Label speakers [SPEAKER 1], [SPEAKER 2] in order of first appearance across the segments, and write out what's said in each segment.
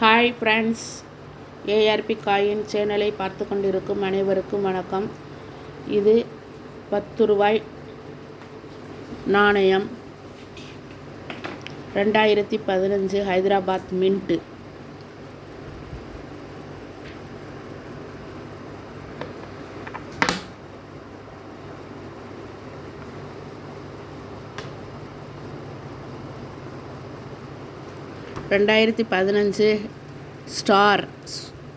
[SPEAKER 1] Hi friends. ARP coin சேனலை பார்த்து கொண்டிருக்கும் அனைவருக்கும் வணக்கம். இது பத்து ரூபாய் நாணயம். ரெண்டாயிரத்தி பதினஞ்சு ஹைதராபாத் மின்ட்டு. ரெண்டாயிரத்தி பதினஞ்சு ஸ்டார்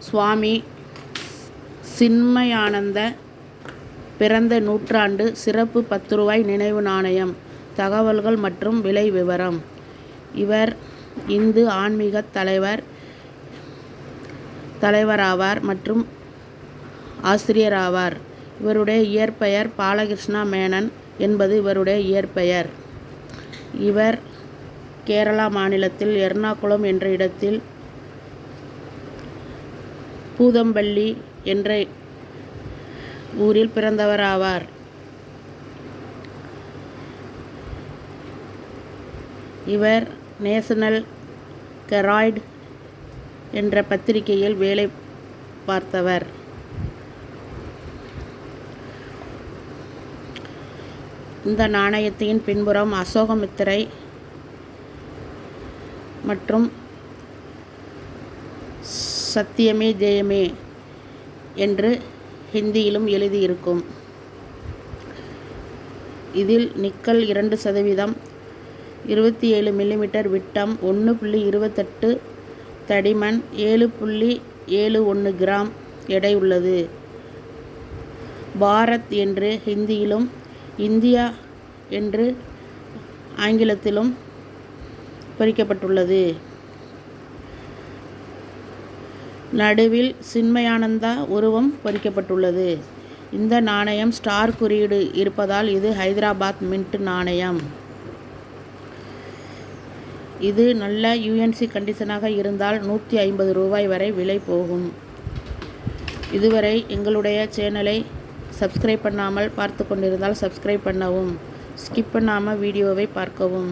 [SPEAKER 1] சுவாமி சின்மயானந்த பிறந்த நூற்றாண்டு சிறப்பு பத்து ரூபாய் நினைவு நாணயம் தகவல்கள் மற்றும் விலை விவரம். இவர் இந்து ஆன்மீக தலைவர் தலைவராவார் மற்றும் ஆசிரியராவார். இவருடைய இயற்பெயர் பாலகிருஷ்ணா மேனன் என்பது இவருடைய இயற்பெயர். இவர் கேரளா மாநிலத்தில் எர்ணாகுளம் என்ற இடத்தில் பூதம்பள்ளி என்ற ஊரில் பிறந்தவராவார். இவர் நேஷனல் கெராய்டு என்ற பத்திரிகையில் வேலை பார்த்தவர். இந்த நாணயத்தின் பின்புறம் அசோகமித்திரை மற்றும் சத்தியமே ஜெயமே என்று ஹிந்தியிலும் எழுதியிருக்கும். இதில் நிக்கல் இரண்டு சதவீதம் இருபத்தி ஏழு மில்லிமீட்டர் விட்டம் ஒன்று புள்ளி இருபத்தெட்டு தடிமன் ஏழு புள்ளி ஏழு ஒன்று கிராம் எடை உள்ளது. பாரத் என்று ஹிந்தியிலும் இந்தியா என்று ஆங்கிலத்திலும் பொறிக்கப்பட்டுள்ளது நடுவில் சின்மயானந்தா உருவம் பொறிக்கப்பட்டுள்ளது. இந்த நாணயம் ஸ்டார் குறியீடு இருப்பதால் இது ஹைதராபாத் மின்ட் நாணயம். இது நல்ல யூஎன்சி கண்டிஷனாக இருந்தால் நூற்றி ஐம்பது ரூபாய் வரை விலை போகும். இதுவரை எங்களுடைய சேனலை சப்ஸ்கிரைப் பண்ணாமல் பார்த்து கொண்டிருந்தால் சப்ஸ்கிரைப் பண்ணவும் ஸ்கிப் பண்ணாமல் வீடியோவை பார்க்கவும்.